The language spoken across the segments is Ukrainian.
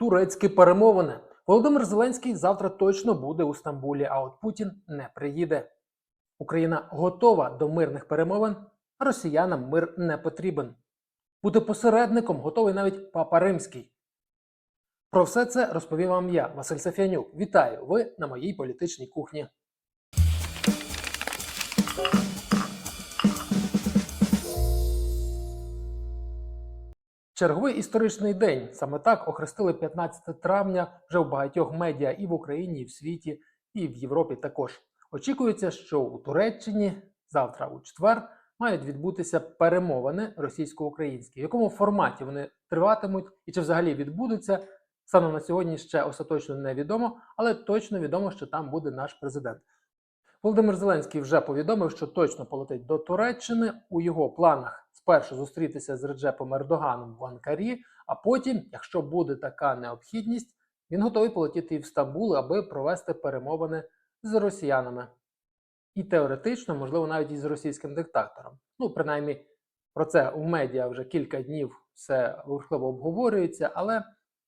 Турецькі перемовини. Володимир Зеленський завтра точно буде у Стамбулі, а от Путін не приїде. Україна готова до мирних перемовин, а росіянам мир не потрібен. Бути посередником готовий навіть Папа Римський. Про все це розповім вам я, Василь Сафянюк. Вітаю! Ви на моїй політичній кухні. Черговий історичний день саме так охрестили 15 травня вже в багатьох медіа і в Україні, і в світі, і в Європі також. Очікується, що у Туреччині завтра, у четвер, мають відбутися перемовини російсько-українські. В якому форматі вони триватимуть і чи взагалі відбудуться, станом на сьогодні ще остаточно невідомо, але точно відомо, що там буде наш президент. Володимир Зеленський вже повідомив, що точно полетить до Туреччини. У його планах спершу зустрітися з Реджепом Ердоганом в Анкарі, а потім, якщо буде така необхідність, він готовий полетіти і в Стамбул, аби провести перемовини з росіянами. І теоретично, можливо, навіть із російським диктатором. Ну, принаймні, про це у медіа вже кілька днів все бурхливо обговорюється, але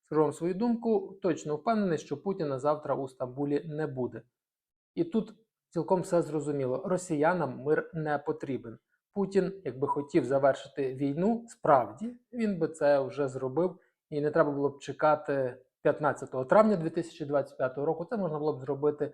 скажу вам свою думку, точно впевнений, що Путіна завтра у Стамбулі не буде. І тут цілком все зрозуміло: росіянам мир не потрібен. Путін, якби хотів завершити війну, справді він би це вже зробив, і не треба було б чекати 15 травня 2025 року. Це можна було б зробити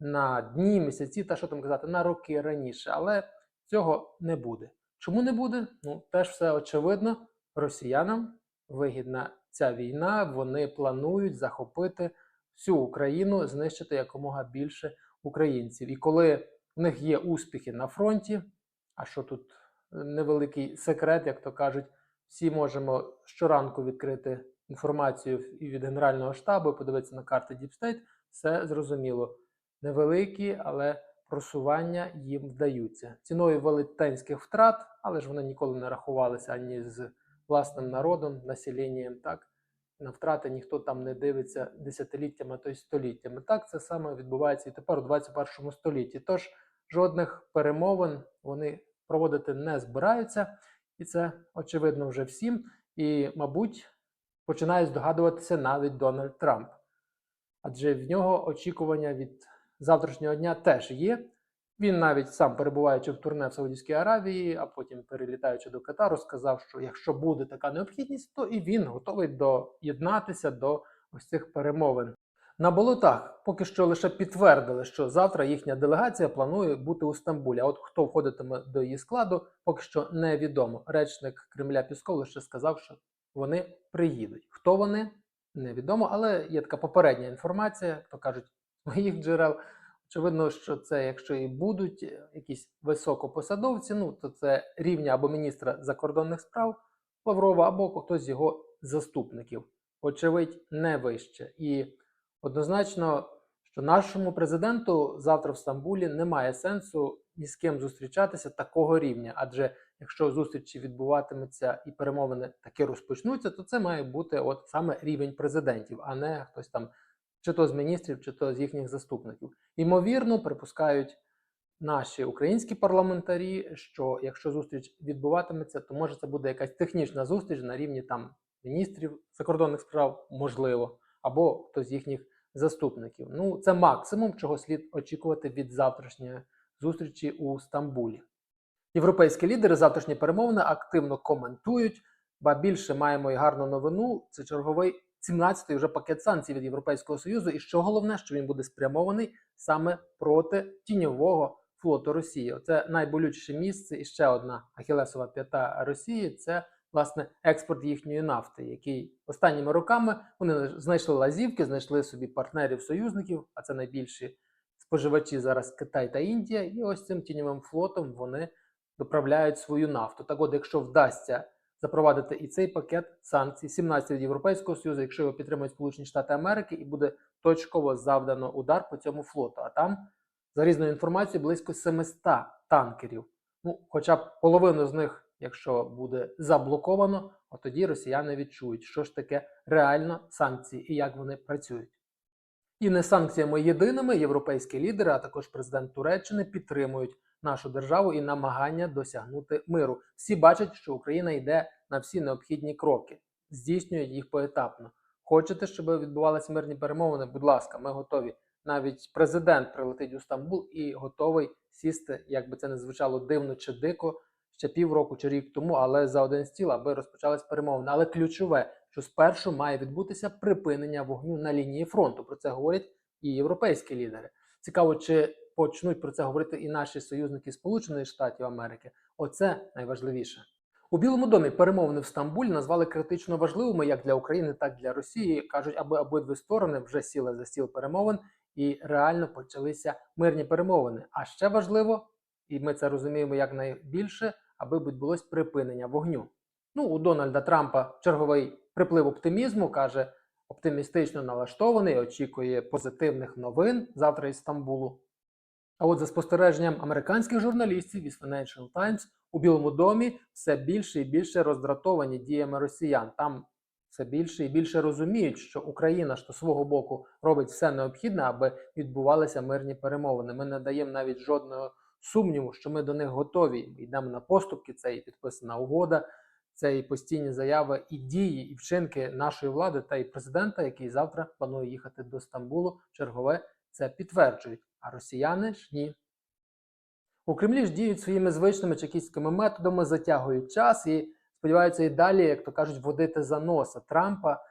на дні, місяці, та що там казати, на роки раніше. Але цього не буде. Чому не буде? Ну теж все очевидно. Росіянам вигідна ця війна. Вони планують захопити всю Україну, знищити якомога більше українців. І коли в них є успіхи на фронті, а що тут невеликий секрет, як то кажуть, всі можемо щоранку відкрити інформацію і від Генерального штабу, і подивитися на карти State, все зрозуміло. Невеликі, але просування їм вдаються. Ціною велетенських втрат, але ж вони ніколи не рахувалися ані з власним народом, населенням, так? На втрати ніхто там не дивиться десятиліттями, то й століттями. Так це саме відбувається і тепер у 21 столітті. Тож жодних перемовин вони проводити не збираються, і це очевидно вже всім. І, мабуть, починає здогадуватися навіть Дональд Трамп. Адже в нього очікування від завтрашнього дня теж є. Він навіть сам перебуваючи в турне в Саудівській Аравії, а потім перелітаючи до Катару, сказав, що якщо буде така необхідність, то і він готовий доєднатися до ось цих перемовин. На болотах поки що лише підтвердили, що завтра їхня делегація планує бути у Стамбулі. А от хто входитиме до її складу, поки що невідомо. Речник Кремля Пісков лише сказав, що вони приїдуть. Хто вони невідомо, але є така попередня інформація, то кажуть, моїх джерел. Очевидно, що це, якщо і будуть якісь високопосадовці, ну то це рівня або міністра закордонних справ Лаврова, або хтось з його заступників. Очевидь, не вище. І однозначно, що нашому президенту завтра в Стамбулі немає сенсу ні з ким зустрічатися такого рівня. Адже якщо зустрічі відбуватимуться і перемовини таки розпочнуться, то це має бути от саме рівень президентів, а не хтось там чи то з міністрів, чи то з їхніх заступників. Ймовірно, припускають наші українські парламентарі, що якщо зустріч відбуватиметься, то може це буде якась технічна зустріч на рівні там міністрів закордонних справ, можливо, або хтось з їхніх заступників. Ну, це максимум, чого слід очікувати від завтрашньої зустрічі у Стамбулі. Європейські лідери завтрашні перемовини активно коментують, ба більше маємо і гарну новину. Це черговий 17-й вже пакет санкцій від Європейського Союзу, і що головне, що він буде спрямований саме проти тіньового флоту Росії. Це найболючіше місце. І ще одна ахілесова п'ята Росії це власне експорт їхньої нафти, який останніми роками вони знайшли лазівки, знайшли собі партнерів союзників, а це найбільші споживачі зараз Китай та Індія. І ось цим тіньовим флотом вони доправляють свою нафту. Так, от, якщо вдасться запровадити і цей пакет санкцій, 17 від Європейського Союзу, якщо його підтримують Сполучені Штати Америки, і буде точково завдано удар по цьому флоту. А там, за різною інформацією, близько 700 танкерів. Ну, хоча б половину з них, якщо буде заблоковано, от тоді росіяни відчують, що ж таке реально санкції і як вони працюють. І не санкціями єдиними європейські лідери, а також президент Туреччини підтримують нашу державу і намагання досягнути миру. Всі бачать, що Україна йде на всі необхідні кроки, здійснює їх поетапно. Хочете, щоб відбувалися мирні перемовини? Будь ласка, ми готові. Навіть президент прилетить у Стамбул і готовий сісти, як би це не звучало дивно чи дико, ще півроку чи рік тому, але за один стіл, аби розпочались перемовини. Але ключове, що спершу має відбутися припинення вогню на лінії фронту. Про це говорять і європейські лідери. Цікаво, чи почнуть про це говорити і наші союзники Сполучених Штатів Америки. Оце найважливіше. У Білому домі перемовини в Стамбулі назвали критично важливими як для України, так і для Росії. кажуть, аби обидві сторони вже сіли за стіл перемовин і реально почалися мирні перемовини. А ще важливо, і ми це розуміємо якнайбільше, аби відбулось припинення вогню. Ну, у Дональда Трампа черговий приплив оптимізму каже, оптимістично налаштований, очікує позитивних новин завтра із Стамбулу. А от за спостереженням американських журналістів із Financial Times у Білому домі все більше і більше роздратовані діями росіян. Там все більше і більше розуміють, що Україна ж то свого боку робить все необхідне, аби відбувалися мирні перемовини. Ми не даємо навіть жодного сумніву, що ми до них готові. Йдемо на поступки. Це і підписана угода, це і постійні заяви, і дії, і вчинки нашої влади та і президента, який завтра планує їхати до Стамбулу. Чергове це підтверджують. А росіяни ж ні. У Кремлі ж діють своїми звичними чекістськими методами, затягують час і сподіваються і далі, як то кажуть, водити за носа Трампа,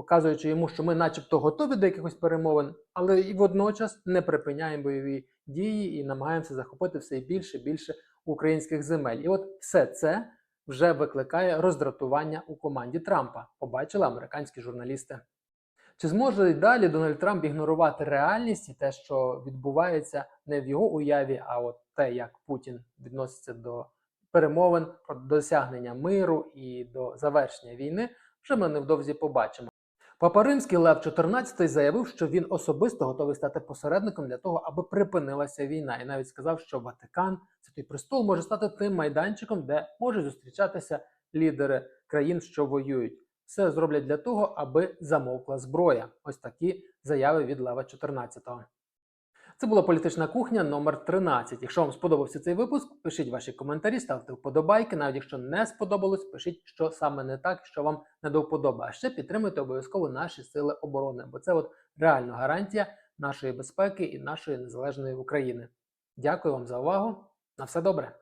показуючи йому, що ми, начебто, готові до якихось перемовин, але і водночас не припиняємо бойові дії і намагаємося захопити все більше і більше українських земель. І от все це вже викликає роздратування у команді Трампа. Побачили американські журналісти. Чи зможе й далі Дональд Трамп ігнорувати реальність і те, що відбувається не в його уяві, а от те, як Путін відноситься до перемовин про досягнення миру і до завершення війни, вже ми невдовзі побачимо. Папа Римський Лев XIV заявив, що він особисто готовий стати посередником для того, аби припинилася війна, і навіть сказав, що Ватикан, Святий Престол, може стати тим майданчиком, де можуть зустрічатися лідери країн, що воюють. Все зроблять для того, аби замовкла зброя. Ось такі заяви від Лева 14-го. Це була політична кухня номер 13. Якщо вам сподобався цей випуск, пишіть ваші коментарі, ставте вподобайки. Навіть якщо не сподобалось, пишіть, що саме не так, що вам не до. А ще підтримуйте обов'язково наші сили оборони, бо це от реально гарантія нашої безпеки і нашої незалежної України. Дякую вам за увагу. На все добре.